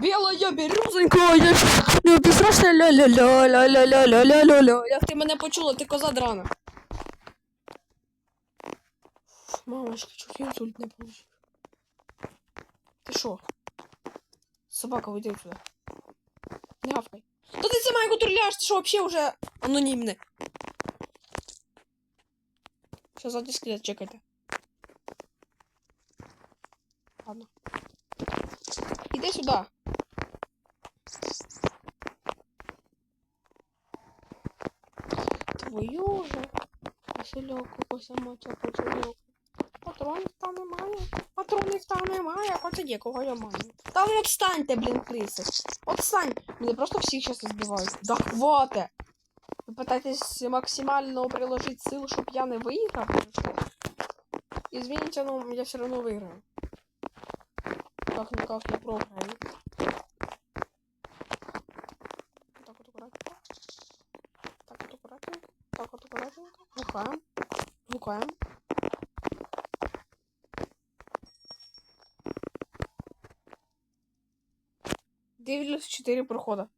Білая, бірюзенька, я безстрашна Ля-ля-ля, ля-ля-ля, ля-ля-ля. Як ти мене почула, ти коза драна. Мамочка, чуть інсульт не получив. Ти шо? Собака, уйди сюди. Не гавкай. Та ти сама його турляєш, ти що вообще уже анонімне. Все, за дискет лет чекайте. Ладно. Іди сюди. Твою же. Васильоку, посамоця поцілюку. Патронів там немає. Патронів там немає, хоча є, кого я маю. Та ну отстаньте, блін, криси. Отстань. Мене просто всіх зараз збивають. Да хвате. Ви питаєтесь максимально приложити сил, щоб я не виграв? Извините, но я все равно выиграю. Как-никак я програю. Так вот аккуратненько. Лукаем. Лукаем. Дивлюсь, 4 прохода.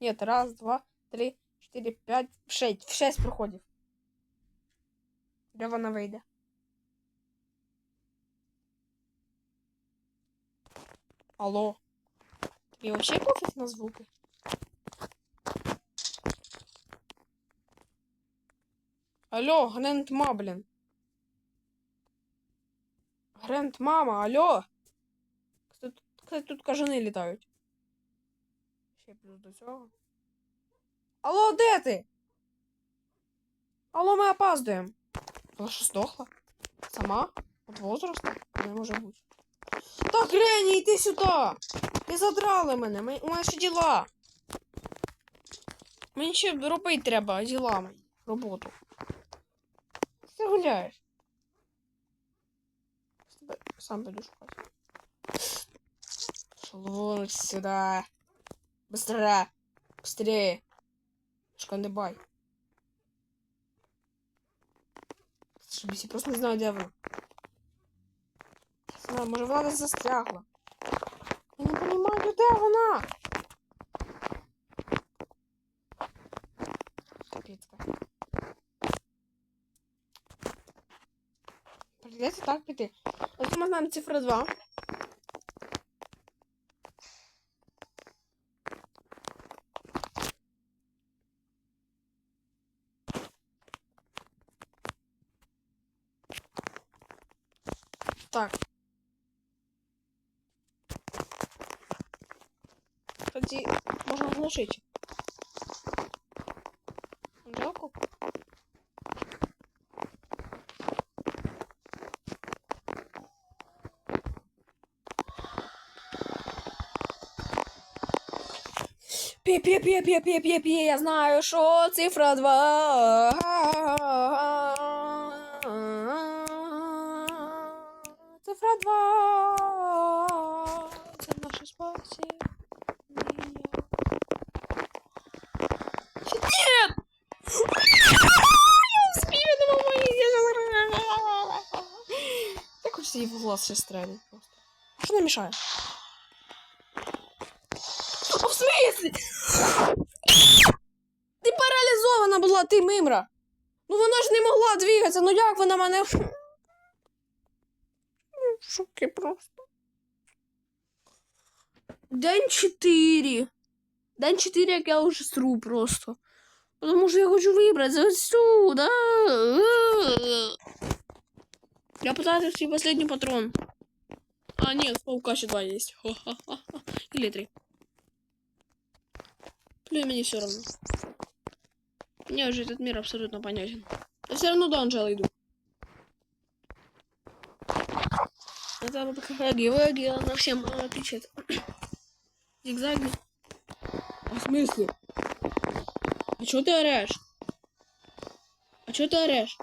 Нет, раз, два, три, четыре, пять, шесть. Шесть проходів. Де вона вийде? Алло. Тобі вообще пофіг на звуки? Алло, Гранд-ма, блін. Гранд-мама, алло. Кстати, тут кажани літають. Ще плюс до цього. Алло, де ти? Алло, ми опаздуємо. Вона що здохла? Сама? От возрасту? Не може бути. Та Грені, йди сюди! Ти задрали мене, ми- у мене ще діла. Мені ще робити треба діла роботу. гуляєш? Сам піду шукати. Лунуть сюда. Быстро! Быстрее! Шкандыбай. Зашибись, я просто не знаю, где вы. Знаю, может, Влада застрягла. Я не понимаю, где она? Капец. Придеться так піти. Ось ми знаємо цифра 2. Так. Тоді можна глушити. Пі, пі, пі, пі, пі, пі, пі, я знаю, що цифра 2. Цифра 2. Це наше спасіння. Нет! Я успею, Так хочется ей в глаз сейчас стрелять просто. Что нам мешает? В смысле? Ти паралізована була, ти мимра. Ну вона ж не могла двигатися, ну як вона мене. Шокі просто. День 4. День 4, як я уже сру просто. Потому что я хочу выбраться отсюда. Я пытаюсь свой последний патрон. А, нет, паука еще два есть. Хо-ха-ха. Или три. Плюс мне все равно. Мне уже этот мир абсолютно понятен. Я все равно до Анжелы иду. Это вот хаги, ваги, она всем э, отвечает. Зигзаги. А в смысле? А чё ты орешь? А чё ты орешь?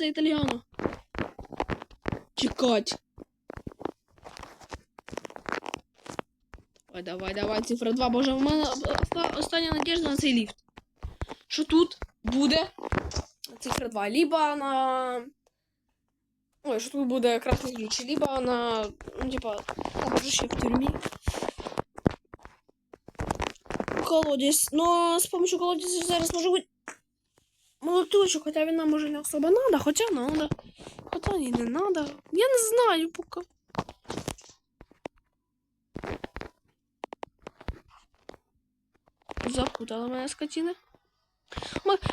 Пицца итальяно. Чекать. Давай, давай, давай, цифра 2. Боже, у мене оста- остання на цей ліфт. що тут буде цифра 2. Либо на. Ой, що тут буде красний ключ, либо на. Ну, типа, ще в тюрмі. Колодязь. Но с помощью колодязя зараз може бути молоточок, хоча він нам може не особо надо, хоча надо. Хоча і не надо. Я не знаю поки. Запутала мене скотина.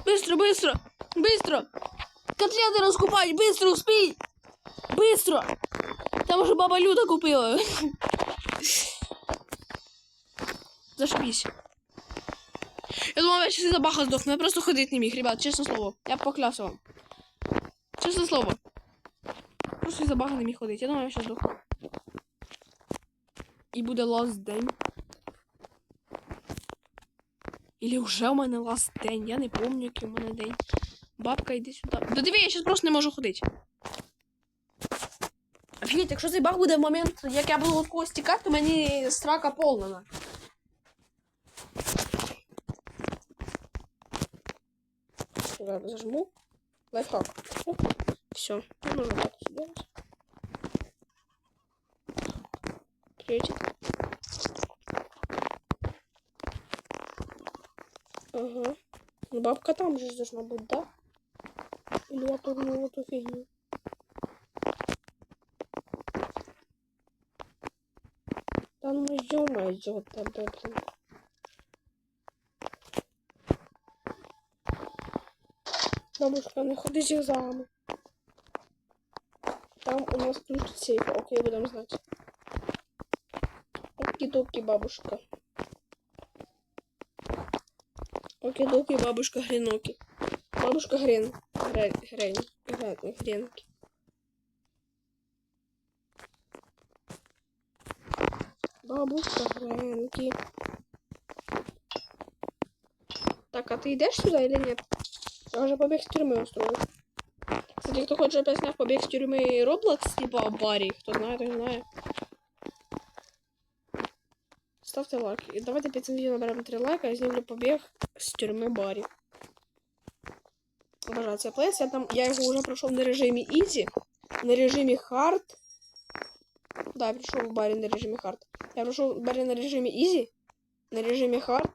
Быстро, быстро! Быстро! Котлеты раскупать! Быстро, успей! Быстро! Там уже баба Люда купила. Зашибись. Я думала, я сейчас из-за баха сдохну. Я просто ходить не міг, ребят, честное слово. Я поклявся вам. Честное слово. Просто из-за баха не міг ходити. Я думаю, я сейчас сдохну. І буде last день. Или вже у мене last день. Я не помню, який у мене день. Бабка, йди сюди. Да диви, я зараз просто не можу ходити. Офігеть, якщо цей баг буде в момент, як я буду від когось тікати, то мені страка повна. Ладно, зажму. Лайфхак. Все, не нужно так сделать. Приветик. Ага. Ну, бабка там же должна быть, да? Или я турнул эту фигню? Да ну ё идет тогда, блин. Бабушка, не ходи зигзагами. Там у нас ключ сейфа. Окей, будем знать. Оки-доки, бабушка. Оки-доки, бабушка Греноки. Бабушка Грен. Грен. Грен. Грен. Гренки. Бабушка Гренки. Так, а ты идешь сюда или нет? Я уже побег с тюрьмы устроил. Кстати, кто хочет, чтобы я снял побег с тюрьмы Roblox, типа Барри, кто знает, кто знает. Ставьте лайк. И давайте перед этим видео наберем 3 лайка, я сделаю побег с тюрьмы Барри. Обожаю цей плейс. Я там, я его уже прошел на режиме Easy, на режиме Hard. Да, я пришел в Барри на режиме Hard. Я прошел Барри на режиме Easy, на режиме Hard.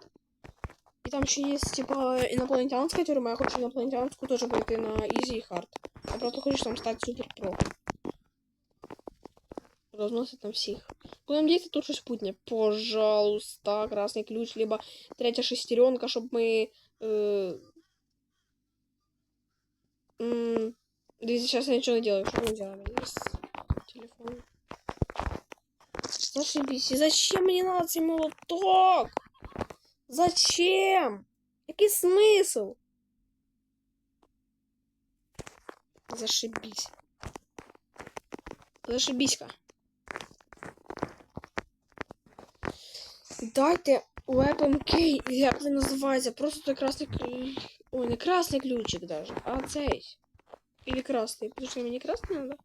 Там еще есть, типа, инопланетянская тюрьма. Я хочу инопланетянскую тоже пройти на Easy Hard. Я просто хочу там стать супер про. Разносит там всех. Будем действовать тут щось путне. Пожалуйста, красный ключ, либо третья шестеренка, чтобы мы... Э... м, Дивіться, сейчас я ничего не делаю. Что мы делаем? Телефон. Зашибись. И зачем мне надо молоток? Зачем? Який смисл? Зашибись. Зашибіська. Дайте Weapon Key, як він називається? Просто той красний ключ. Ой, не красний ключик даже, а цей. Или красный. Потому что мне красный надо?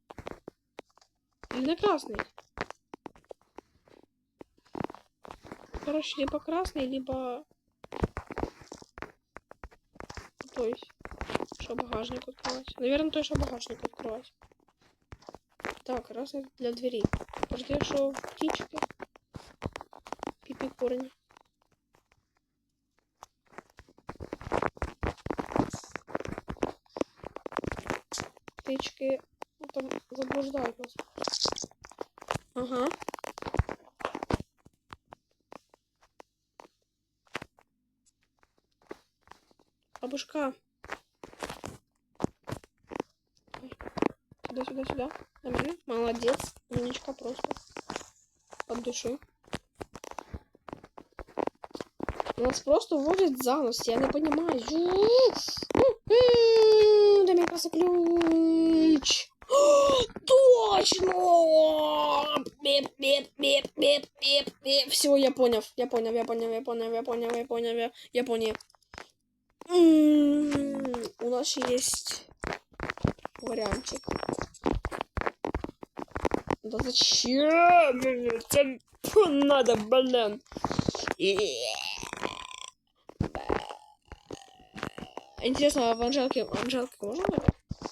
Или на красный? Короче, либо красный, либо... Той, что багажник открывать. Наверное, той, что багажник открывать. Так, красный для двери. Подожди, что птички? Пипи корни. Птички там заблуждают нас. Ага. Ой. Сюда, сюда, сюда. Нормально. Молодец. Умничка просто. От души. Нас просто вводят за нос. Я не понимаю. Дай мне просто ключ. Точно! Все, я понял. Я понял, я понял, я понял, я понял, я понял, я понял. У нас есть вариантик. Да зачем это надо, блин? Интересно, а в Анжелке, Анжелке можно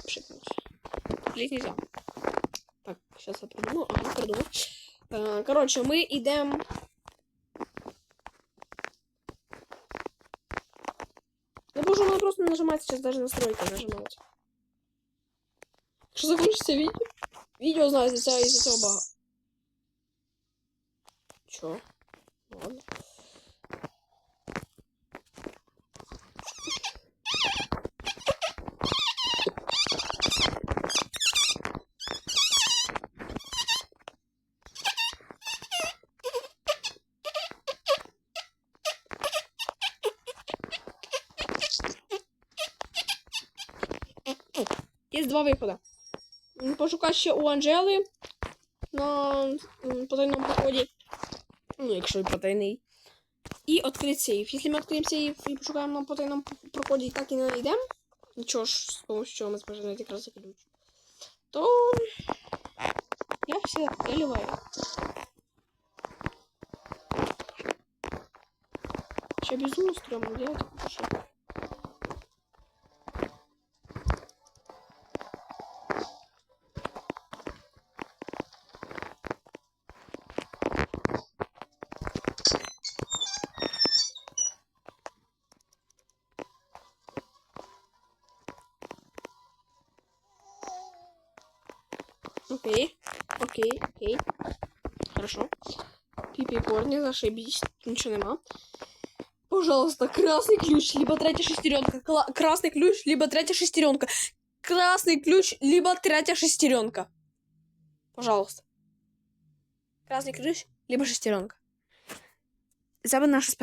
пшикнуть? Или нельзя? Так, сейчас я придумаю. Ага, придумал. Э, Короче, мы идем... Ну, боже, надо просто нажимать сейчас даже настройки нажимать. Что закончится видео? Видео, знаю, из-за этого- бага. Чё? Ладно. Є два виходи. Пошукати ще у Анжели на потайному проході. Ну, якщо і потайний. І відкрити сейф. Якщо ми відкриємо сейф і пошукаємо на потайному проході і так і не знайдемо, нічого ж, з помощью чого ми зможемо знайти якраз ключ, то я все доливаю. Ще безумно стрёмно делать, Окей, окей, окей. Хорошо. Пипи корни, зашибись. Ничего нема. Пожалуйста, красный ключ, либо третья шестеренка. Кла- красный ключ, либо третья шестеренка. Красный ключ, либо третья шестеренка. Пожалуйста. Красный ключ, либо шестеренка. Бы наше спасение.